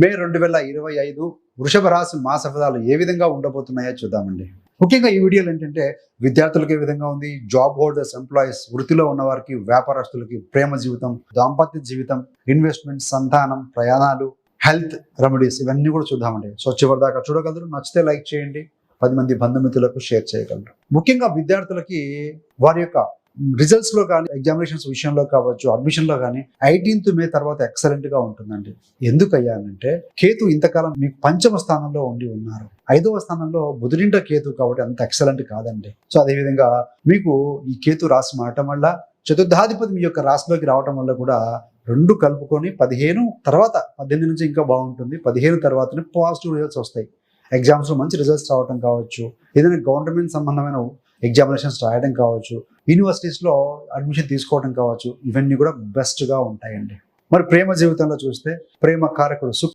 మే రెండు వేల ఇరవై ఐదు వృషభ రాశి మాస ఫలాలు ఏ విధంగా ఉండబోతున్నాయో చూద్దామండి. ముఖ్యంగా ఈ వీడియోలు ఏంటంటే విద్యార్థులకు ఏ విధంగా ఉంది జాబ్ హోల్డర్స్ ఎంప్లాయీస్ వృత్తిలో ఉన్న వారికి వ్యాపారస్తులకి ప్రేమ జీవితం దాంపత్య జీవితం ఇన్వెస్ట్మెంట్ సంతానం ప్రయాణాలు హెల్త్ రెమెడీస్ ఇవన్నీ కూడా చూద్దామండి. సో చివరి దాకా చూడగలరు. నచ్చితే లైక్ చేయండి. పది మంది బంధుమిత్రులకు షేర్ చేయగలరు. ముఖ్యంగా విద్యార్థులకి వారి యొక్క రిజల్ట్స్లో కానీ ఎగ్జామినేషన్స్ విషయంలో కావచ్చు అడ్మిషన్లో కానీ ఎయిటీన్త్ మే తర్వాత ఎక్సలెంట్గా ఉంటుందండి. ఎందుకు అయ్యానంటే కేతు ఇంతకాలం మీకు పంచమ స్థానంలో ఉండి ఉన్నారు. ఐదవ స్థానంలో బుధుడింట కేతు కాబట్టి అంత ఎక్సలెంట్ కాదండి. సో అదేవిధంగా మీకు ఈ కేతు రాసి మారటం వల్ల చతుర్థాధిపతి మీ యొక్క రాశిలోకి రావటం వల్ల కూడా రెండు కలుపుకొని పదిహేను తర్వాత పద్దెనిమిది నుంచి ఇంకా బాగుంటుంది. పదిహేను తర్వాతనే పాజిటివ్ రిజల్ట్స్ వస్తాయి. ఎగ్జామ్స్లో మంచి రిజల్ట్స్ రావడం కావచ్చు. ఏదైనా గవర్నమెంట్ సంబంధమైన ఎగ్జామినేషన్స్ రాయడం కావచ్చు. యూనివర్సిటీస్లో అడ్మిషన్ తీసుకోవడం కావచ్చు. ఇవన్నీ కూడా బెస్ట్గా ఉంటాయండి. మరి ప్రేమ జీవితంలో చూస్తే ప్రేమ కారకుడు